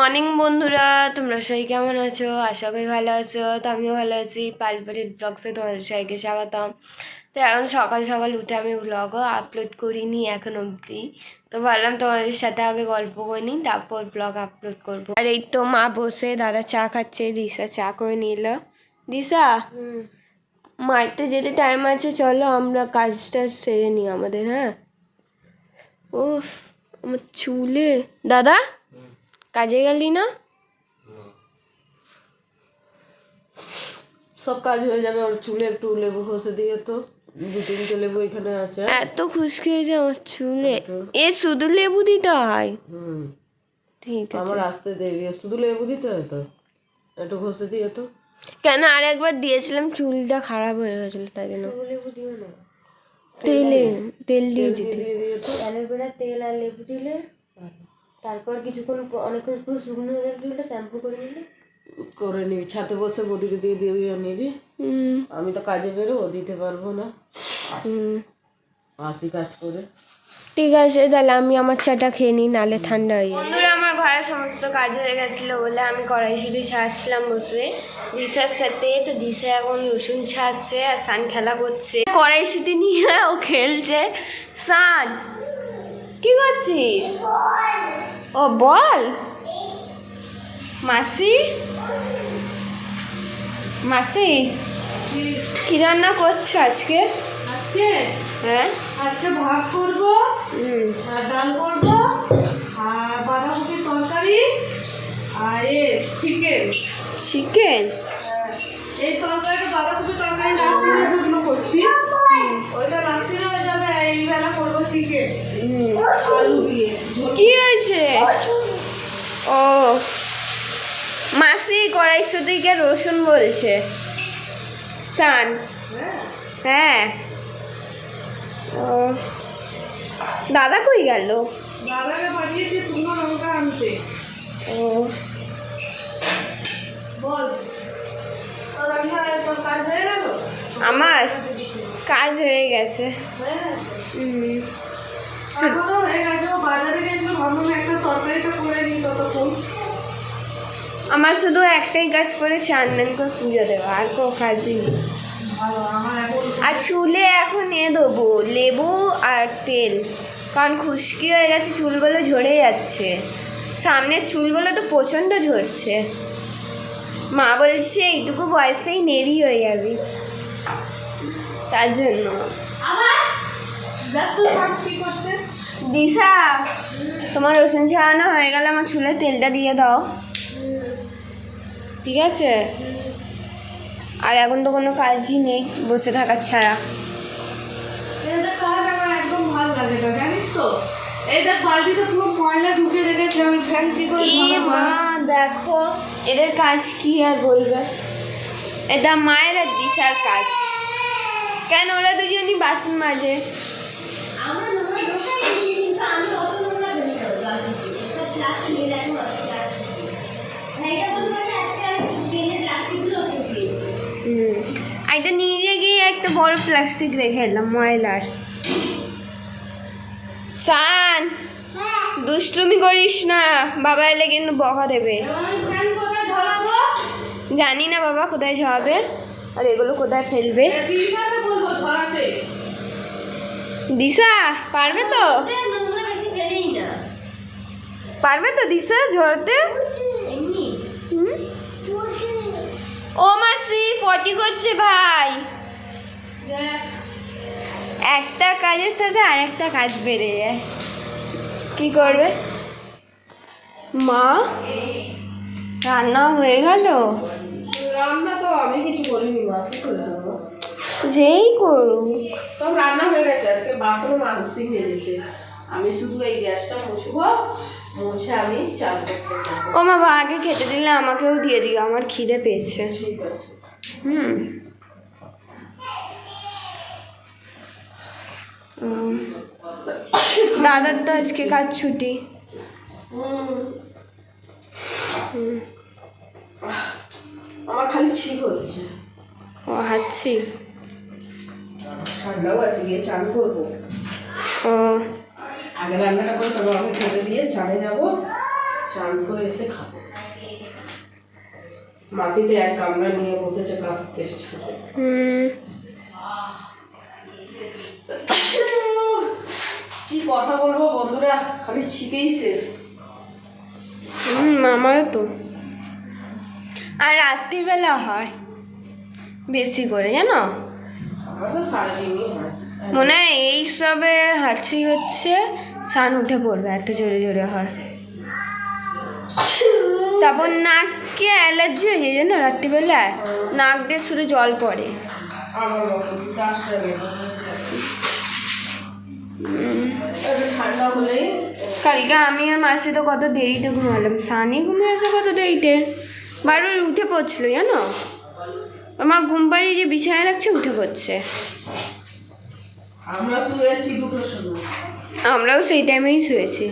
Morning বন্ধুরা। তোমরা সবাই কেমন আছো? আশা করি ভালো আছো। তো আমিও ভালো আছি। পালপাটির ব্লগসে তোমাদের সবাইকে স্বাগতম। তো এখন সকাল সকাল উঠে আমি ব্লগও আপলোড করিনি এখন অবধি। তো ভাবলাম তোমাদের সাথে আগে গল্প করিনি তারপর ব্লগ আপলোড করব। আর এই তো মা বসে দাদা চা খাচ্ছে দিশা চা করে নিল। দিশা? মায়ের তো যেতে টাইম আছে চলো আমরা কাজটা সেরে নিই আমাদের হ্যাঁ? ও আমার চুলে। দাদা? কাজে গেলি না? সব কাজ হয়ে যাবে ওর চুলে একটু লেবু ঘষে দিয়ে তো। দু তিনটে লেবু এখানে আছে। এত খুশকি হয়েছে আমার চুলে। এ শুধু লেবু দিতে হয়? হুম। ঠিক আছে। আমার আসতে দেরি শুধু লেবু দিতে হয় তো? একটু ঘষে দিয়ে তো? কেন আর একবার দিয়েছিলাম চুলটা খারাপ হয়ে গেছিল তাই জন্য। লেবু দিও না। তেলে তেল দিয়ে দিতে। অ্যালোভেরা তেল আর লেবু দিলে তারপর কিছুক্ষণ অনেকক্ষণ পুরো শুকনো হয়ে যাবে চুলটা শ্যাম্পু করে নিলে। করে নিবি ছাতে বসে বদিকে দিয়ে দিয়ে দিয়ে নিবি। হুম। আমি তো কাজে বেরো ও দিতে পারব না। হুম। আসি কাজ করে। ঠিক আছে তাহলে আমি আমার চাটা খেয়ে নিই নালে ঠান্ডা হয়ে যাবে। বন্ধুরা আমার ঘরের সমস্ত কাজ হয়ে গেছিল বলে আমি কড়াইশুটি ছাড়ছিলাম বসে। দিশার সাথে তো দিশা এখন রসুন ছাড়ছে আর সান খেলা করছে। কড়াইশুটি নিয়ে ও খেলছে। সান কি করছিস? ও বল। মাসি? মাসি কি রান্না করছ আজকে? আজকে? হ্যাঁ। আজকে ভাত করব আর ডাল করব আর বাঁধাকপির তরকারি আর এ চিকেন। চিকেন? এই তরকারিটা বাঁধাকপি তরকারি শুকনো করছি। ওইটা চিকেন আলু দিয়ে কি হয়েছে? ও মাসি কড়াইশুটিকে রসুন বলছে। সান হ্যাঁ। ও দাদা কই গেল? দাদাকে পাঠিয়েছি শুকনো লঙ্কা আনতে। ও। বল তোর রান্না তোর কাজ হয়ে গেল? আমার? কাজ হয়ে গেছে। আমার শুধু একটাই কাজ করে চান্দেন করে পুজো দেওয়া আর কোনো কাজই আর চুলে এখন এ দেবো লেবু আর তেল। কারণ খুশকি হয়ে গেছে চুলগুলো ঝরে যাচ্ছে। সামনের চুলগুলো তো প্রচণ্ড ঝরছে। মা বলছে এইটুকু বয়সেই নেরি হয়ে যাবি। তার জন্য। দিশা তোমার রসুন ছাড়ানো হয়ে গেলে আমার চুলে তেলটা দিয়ে দাও। ঠিক আছে? আর এখন তো কোনো কাজই নেই বসে থাকার ছাড়া। দেখো এদের কাজ কি আর বলবে? এটা মায়ের আর দিশার কাজ। কেন ওরা দুজনই বাসন মাজে? এটা নিয়ে গিয়ে একটা বড় প্লাস্টিক রেখে এলাম ময়লার। সান দুষ্টুমি করিস না বাবা এলে কিন্তু বকা দেবে। জানি না বাবা কোথায় যাবে আর এগুলো কোথায় ফেলবে। তিরিশাকে দিশা পারবে তো? পারবে তো দিশা ঝরাতে এমনি। হুম? ও মাসি পটি করছে ভাই। একটা কাজের সাথে আরেকটা কাজ বেড়ে যায়। কি করবে? মা রান্না হয়ে গেল? রান্না তো আমি কিছু করিনি মাসি করে যেই করুক। সব রান্না হয়ে গেছে আজকে বাসনও মানসি মেরেছে আমি শুধু এই গ্যাসটা মুছবো মুছে আমি চান করতে ও মা আগে খেতে দিলে আমাকেও দিয়ে দিও আমার খিদে পেয়েছে। ঠিক আছে। হুম। দাদার তো আজকে কাজ ছুটি। আমার খালি ঠিক হচ্ছে ও হাঁটছি। ঠান্ডাও আছে গিয়ে চান করব। আগে রান্নাটা করে তবে আমাকে খেতে দিয়ে চানে যাব চান করে এসে খাব। মাসিতে এক কামরা নিয়ে বসেছে হুম। কি কথা বলব বন্ধুরা খালি ছিকেই শেষ। হুম আমারও তো। আর রাত্রিবেলা হয় বেশি করে জানো আমার তো সারাদিনই হয় মনে হয় এই সবে হাঁচি হচ্ছে সান উঠে পড়বে এত জোরে জোরে হয়। তারপর নাককে অ্যালার্জি হয়ে যায় জানো রাত্রিবেলায়? নাক দিয়ে শুধু জল পড়ে। কালকে আমি আর মাসি তো কত দেরিতে ঘুমালাম। সানি ঘুমিয়েছে কত দেরিতে? বারবার উঠে পড়ছিল জানো? আমার ঘুম পাড়িয়ে যে বিছানায় রাখছে উঠে পড়ছে। আমরা শুয়েছি দুটোর সময়। আমরাও সেই টাইমেই শুয়েছি।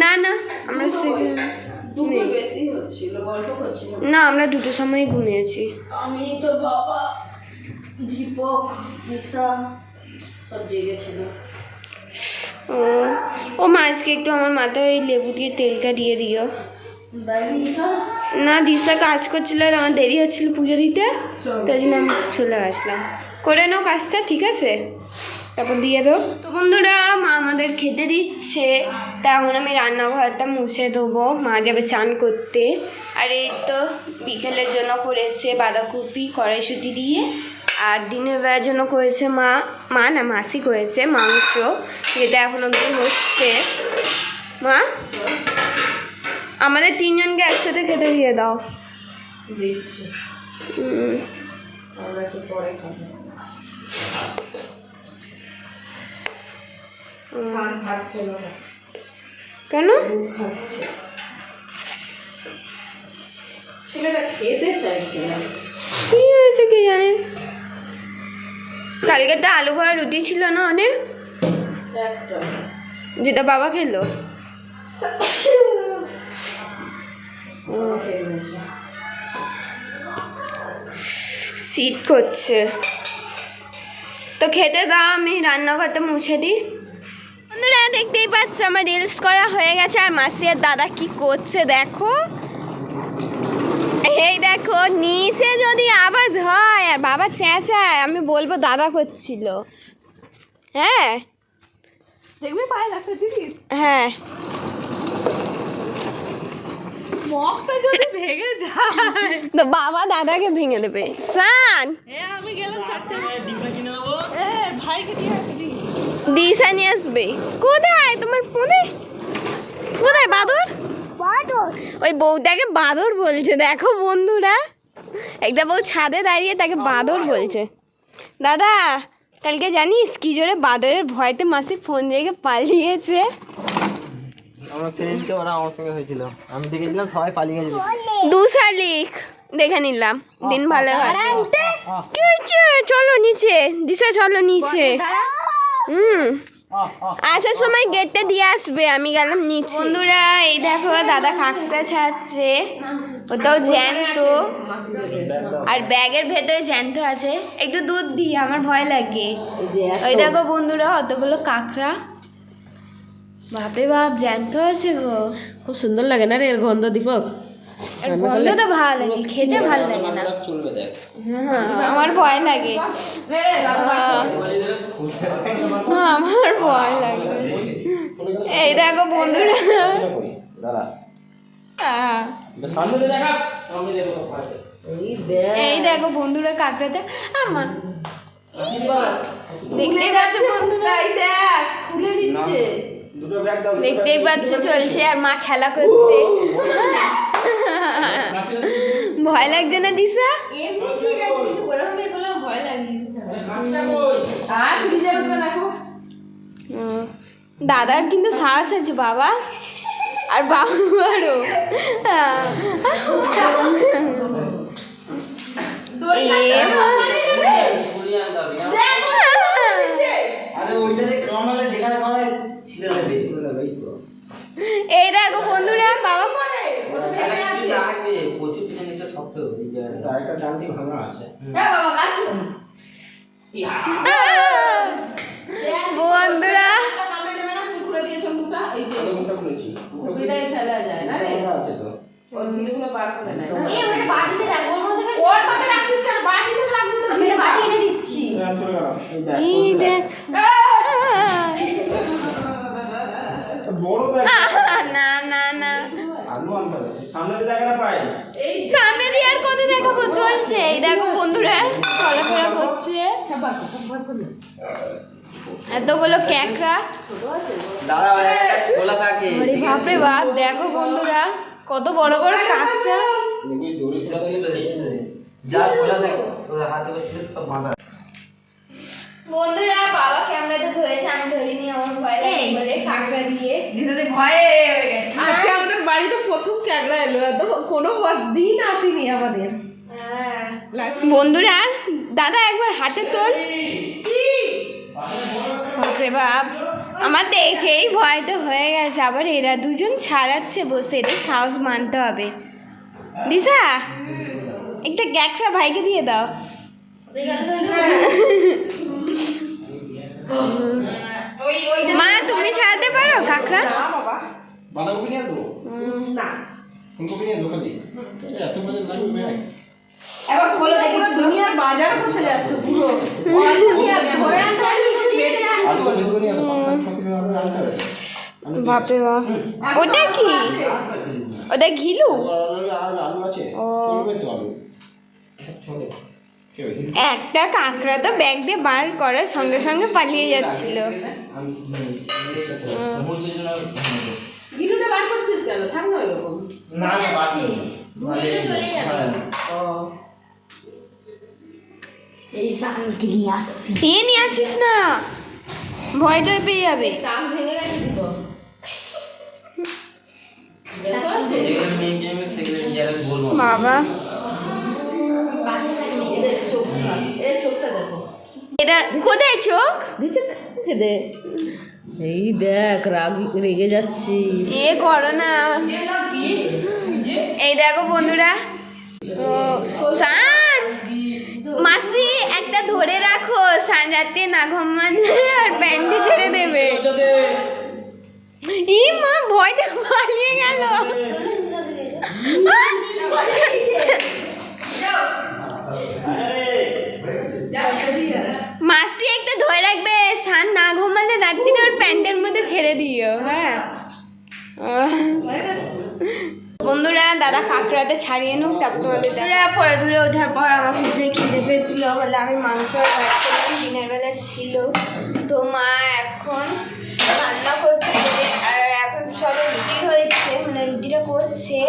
না না আমরা সেই না আমরা দুটো সময় ঘুমিয়েছি। আমি তো বাবা দীপক দিশা সব জেগেছিল। ও ও মা আজকে একটু আমার মাথায় ওই লেবু দিয়ে তেলটা দিয়ে দিও। না দিশা কাজ করছিল আর আমার দেরি হচ্ছিল পুজো দিতে তাই জন্য আমি চলে আসলাম। করে নাও কাজটা ঠিক আছে? তারপর দিয়ে দাও। তো বন্ধুরা মা আমাদের খেতে দিচ্ছে। তা এখন আমি রান্নাঘরটা মুছে দেবো। মা যাবে চান করতে। আর এই তো বিকেলের জন্য করেছে বাঁধাকপি কড়াইশুটি দিয়ে। আর দিনের বেলার জন্য করেছে মা মা না মাসি করেছে মাংস যেটা এখন অবধি হচ্ছে। মা? আমাদের তিনজনকে একসাথে খেতে দিয়ে দাও। দিচ্ছি। আমরা একটু পরে খাব। সান ভাত খেলো না। কেন? খাচ্ছে। ছেলেটা খেতে চাইছে না। কি হয়েছে কি জানি? কালকে তো আলু ভরা রুটি ছিল না অনেক যেটা বাবা খেলো? শীত করছে। তো খেতে দাও আমি রান্নাঘরটা মুছে দিই। বন্ধুরা দেখতেই পাচ্ছ আমার রিলস করা হয়ে গেছে। আর মাসি আর দাদা কি করছে দেখো। এই দেখো নিচে যদি আওয়াজ হয় আর বাবা চেঁচায় আমি বলব দাদা করছিল হ্যাঁ? দেখবি পায়ে লাগছে জিনিস হ্যাঁ। মগটা যদি ভেঙে যায়। তো বাবা দাদাকে ভেঙে দেবে। সান এ আমি গেলাম চারটে এ ভাইকে দিয়ে আসবি। দিশা নিয়ে আসবে। কোথায়? তোমার ফোনে? কোথায় বাদর? ওই বউটাকে বাদর বলছে। দেখো বন্ধুরা। একটা বউ ছাদে দাঁড়িয়ে তাকে বাদর বলছে। দাদা কালকে জানিস কি জোরে বাদরের ভয়তে মাসি ফোন রেখে পালিয়েছে? আমরা সেদিনকে ওরা আমার সঙ্গে হয়েছিল। আমি দেখেছিলাম সবাই পালিয়ে গেছিল। দু শালিক দেখে নিলাম। দিন ভালো হয়। কি হয়েছে চলো নিচে। দিশা চলো নিচে। হুম। আসার সময় গেটটা দিয়ে আসবে আমি গেলাম নিচে। বন্ধুরা এই দেখো দাদা কাকটা ছাড়ছে। ওটাও জ্যান্ত। আর ব্যাগের ভেতরে জ্যান্ত আছে। একটু দুধ দিই আমার ভয় লাগে। ওই দেখো বন্ধুরা অতগুলো কাকড়া। বাপরে বাপ জ্যান্ত আছে গো। খুব সুন্দর লাগে না রে এর গন্ধ দীপক? ভালো লাগে খেতে ভালো লাগে না। চলবে হ্যাঁ, আমার ভয় লাগে। হ্যাঁ, হ্যাঁ, আমার ভয় লাগে। এই দেখো বন্ধুরা। হ্যাঁ, সামনে দিয়ে দেখা। সামনে দেখো এই দেখো বন্ধুরা কাকড়াতে। আমার দেখতেই পাচ্ছ বন্ধুরা? এই দেখ খুলে দাও দেখতেই পাচ্ছ চলছে আর মা খেলা করছে ভয় লাগছে না দিশা দাদার কিন্তু সাহস আছে বাবা আর বাবারও এ মা। সরিয়ে আনতে হবে আরে ওইটাতে কামড়ালে যেখানে কামড়ালে ছিঁড়ে দেবে এই তো এই দেখো বন্ধুরা বাবা লাগবে প্রচুর পিছনে নিচে শক্ত এই জায়গাটা আরেকটা ডান্ডি ভাঙা আছে বন্ধুরা দিয়েছ মুখটা এই যে আগে মুখটা খুলেছি মুখটা খুলে- মুখটাই ফেলা যায় না রে? আছে তো। ওর গিলুগুলো বার করে নেয় না। এ ওটা বাটিতে রাখ ওর মধ্যে রাখছিস কেন? বাটিতে রাখবি আমি এটা বাটি এনে দিচ্ছি। হ্যাঁ, চলে গেল। এই এই দেখ। দেখ বড় না না না আলু আনতে হবে সামনে যে জায়গাটা পাই এই সামনে কত দেখাবো চলছে। এই দেখো বন্ধুরা চলাফেরা করছে। এতগুলো ক্যাকড়া। আরে বাপরে বাপ দেখো বন্ধুরা কত বড় বড় কাকড়া। বন্ধুরা বাবা ক্যামেরাতে ধরেছে আমি ধরিনি আমার ভয় লাগে বলে কাকড়া দিয়ে। ভয়ে হয়ে গেছে আজকে আমাদের বাড়িতে প্রথম ক্যাগড়া এলো এত কোনো দিন আসেনি আমাদের। বন্ধুরা দাদা একবার হাতে তোল। বাপরে বাপ আমার দেখেই ভয় তো হয়ে গেছে। আবার এরা দুজন ছাড়াচ্ছে বসে এটা সাহস মানতে হবে। দিশা একটা গ্যাকটা ভাইকে দিয়ে দাও। না। ফুলকপি নিয়ে এত লাগবে। ব্যাগ এবার খোলো দেখি দুনিয়ার বাজার করতে যাচ্ছে পুরো। আনতে বাপরে বাপ। ওটা কি? ওটা ঘিলু? একটা কাঁকড়া তো ব্যাগ দিয়ে বার করার সঙ্গে সঙ্গে পালিয়ে যাচ্ছিল। করছিস কেন থাক না এরকম না না বাকি চলে যাবে। ও এই নিয়ে আসছি এ নিয়ে আসিস না ভয় টয় পেয়ে যাবে ভেঙে গেছে বাবা এই দেখ চোখটা এই চোখটা দেখো এটা কোথায় চোখ দে এই দেখ, রাগ রেগে যাচ্ছি। এ করো না। এই দেখো বন্ধুরা। সান, মাসি একটা ধরে রাখো, সান রাতে না ঘুমালে আর প্যান্টি ছেড়ে দেবে। ই মা ভয়তে পালিয়ে গেল। মাসি একটা ধরে রাখবে সান না ঘুমালে রাত্রি ওর প্যান্টের মধ্যে ছেড়ে দিও। হ্যাঁ। বন্ধুরা দাদা কাঁকড়াতে ছাড়িয়ে নুক তারপর তোমাদের পরে ধরে ওঠার পর আমার খুব যে খিদে পেয়েছিল বলে আমি মাংস দিনের বেলা ছিল। তো মা এখন রান্না করছে আর এখন সবে রুটি হয়েছে মানে রুটিটা করছে।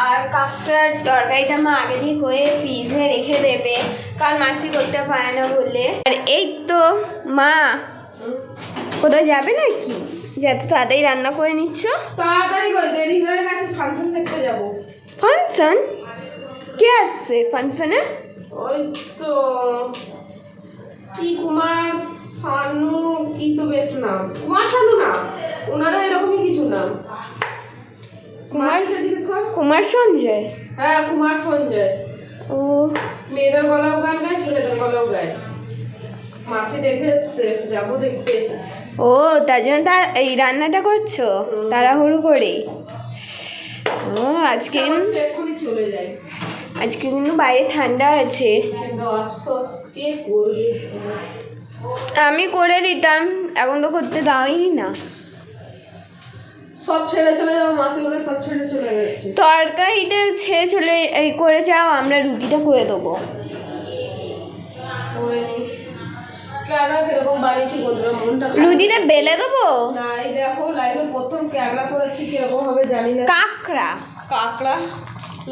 আর কাঁকড়ার তরকারিটা মা আগে দিয়ে হয়ে ফ্রিজে রেখে দেবে। কারণ মাসি করতে পারে না বলে। আর এই তো মা কোথাও যাবে নাকি? যে এত তাড়াতাড়ি রান্না করে নিচ্ছ? তাড়াতাড়ি করে দেরি হয়ে গেছে ফাংশন দেখতে যাব। ফাংশন কে আসছে ফাংশনে ওই তো কি কুমার সানু কি তো বেশ নাম। কুমার সানু না ওনারও এরকমই কিছু নাম। কুমার কুমার সঞ্জয়? হ্যাঁ কুমার সঞ্জয়। ও। মেয়েদের গলাও গান গায় ছেলেদের গলাও গায়। মাসি দেখে এসছে যাব দেখতে। ও তার জন্য তা এই রান্নাটা করছ? তাড়াহুড়ো করে? ও আজকে এক্ষুনি চলে যায় আজকে কিন্তু বাইরে ঠান্ডা আছে। আমি করে দিতাম এখন তো করতে দাওই না। সব ছেড়ে চলে সব ছেড়ে চলে গেছে তরকারিটা ছেড়ে চলে এই করে যাও আমরা রুটিটা করে দেবো। রুটিটা বেলে দেবো? না এই দেখো লাইফে প্রথম ক্যাগলা করেছি কীরকম হবে জানি না। কাঁকড়া? কাকড়া?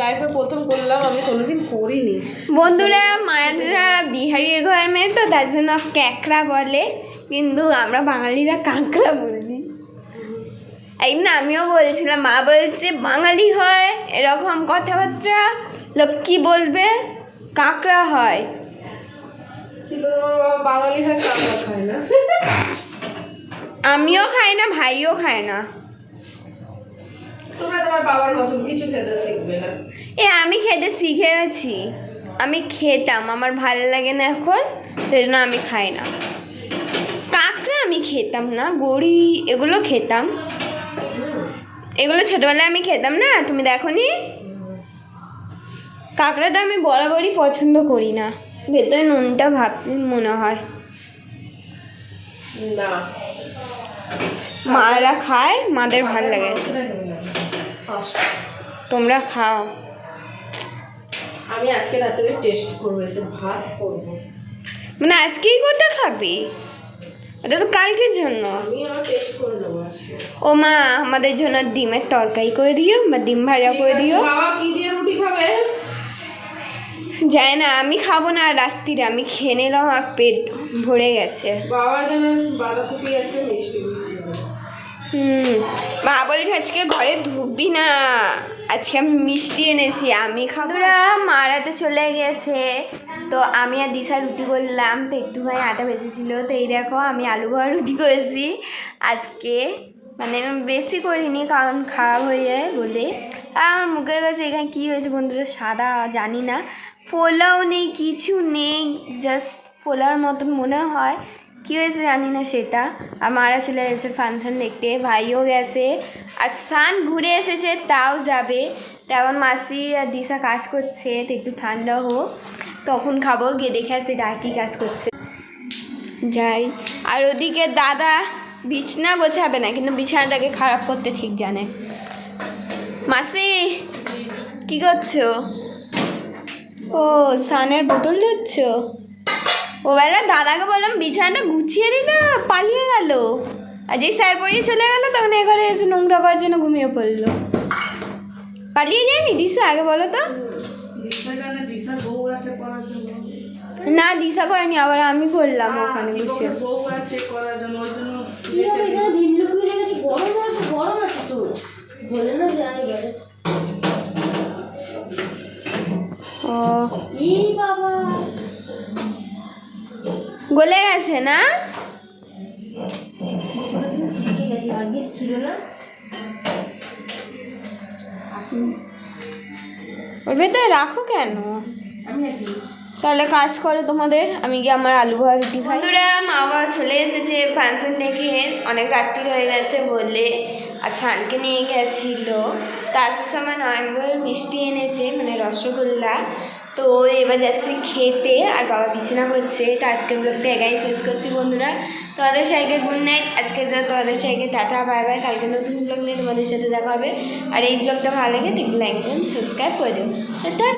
লাইফে প্রথম করলাম আমি কোনোদিন করিনি। বন্ধুরা মায়েরা বিহারির ঘরের মেয়ে তো তার জন্য ক্যাকড়া বলে। কিন্তু আমরা বাঙালিরা কাঁকড়া বলি। একদিন আমিও বলছিলাম মা বলছে বাঙালি হয় এরকম কথাবার্তা? লোক কি বলবে? কাঁকড়া হয়। কিন্তু তোমার বাবা বাঙালি হয় কাকড়া খায় না। আমিও খাই না ভাইও খায় না। তোমরা তোমার বাবার মতন কিছু খেতে শিখবে না। এ আমি খেতে শিখে গেছি আমি খেতাম আমার ভালো লাগে না এখন সেই জন্য আমি খাই না। কাঁকড়া আমি খেতাম না গড়ি এগুলো খেতাম। এগুলো ছোটোবেলায় আমি খেতাম না তুমি দেখো নি কাঁকড়াটা আমি বরাবরই পছন্দ করি না। ভেতরে নুনটা ভাবতে মনে হয়। না। মারা খায় মাদের ভালো লাগে। তোমরা খাও। আমি আজকে রাত্রে টেস্ট করব ভাত করব। মানে আজকেই কোনটা খাবি? ওটা তো কালকের জন্য। ও মা আমাদের জন্য ডিমের তরকারি করে দিও বা ডিম ভাজা করে দিও। বাবা কি দিয়ে রুটি খাবে? যায় না আমি খাব না রাত্রিরে আমি খেয়ে নিলাম আর পেট ভরে গেছে। বাবার জন্য বাঁধাকপি আছে মিষ্টি হুম মা বলছে আজকে ঘরে ঢুকবি না। আজকে আমি মিষ্টি এনেছি, আমি খাবুরা মারা তো চলে গেছে। তো আমি আর দিশা রুটি করলাম, তো একটু ভাই আটা বেঁচেছিল তো এই দেখো, আমি আলু ভরা রুটি করেছি। আজকে মানে বেশি করিনি, কারণ খারাপ হয়ে যায় বলে। আর আমার মুখের কাছে এখানে কী হয়েছে বন্ধুরা, সাদা জানি না। ফোলাও নেই, কিছু নেই জাস্ট ফোলার মতন মনে হয়। কী হয়েছে জানি না সেটা। আর মারা চলে গেছে ফাংশন দেখতে। ভাইও গেছে। আর সান ঘুরে এসেছে, তাও যাবে। তো এখন মাসি আর দিশা কাজ করছে, তো একটু ঠান্ডা হোক। তখন খাব, গিয়ে দেখে আসি আর কী কাজ করছে। যাই। আর ওদিকে দাদা বিছনা গোছাবে না, কিন্তু বিছানাটাকে খারাপ করতে ঠিক জানে। মাসি, কি করছ? ও, সানের বোতল ধরছ? ও বেলা দাদাকে বললাম বিছানাটা গুছিয়ে দিতে পালিয়ে গেল। আর যেই স্যার পড়িয়ে চলে গেল তখন এ ঘরে এসে নোংরা করার জন্য ঘুমিয়ে পড়ল। পালিয়ে যায়নি? দিশা আগে বলো তো। না দিশা করেনি আবার আমি করলাম ওখানে গুছিয়ে ও। বাবা। গলে গেছে, না? ওর ভেতরে রাখো কেন? তাহলে কাজ করো তোমাদের। আমি গিয়ে আমার আলু ভরা রুটি খাই। বন্ধুরা, মা বাবা চলে এসেছে ফাংশন দেখে। অনেক রাত্রি হয়ে গেছে বলে। আর ছানকে নিয়ে গেছিল। তার সময় নয়নগর মিষ্টি এনেছে মানে রসগোল্লা। তো এবার যাচ্ছি খেতে, আর বাবা বিছানা হচ্ছে তো আজকের ব্লগটা একাই শেষ করছি বন্ধুরা। তোমাদের সাইকে গুড নাইট আজকে যা তোমাদের সাইকে টাটা বাই বাই কালকে নতুন ব্লগ নিয়ে তোমাদের সাথে দেখা হবে। আর এই ব্লগটা ভালো লাগে দেখলে লাইক সাবস্ক্রাইব করে দেবো তো।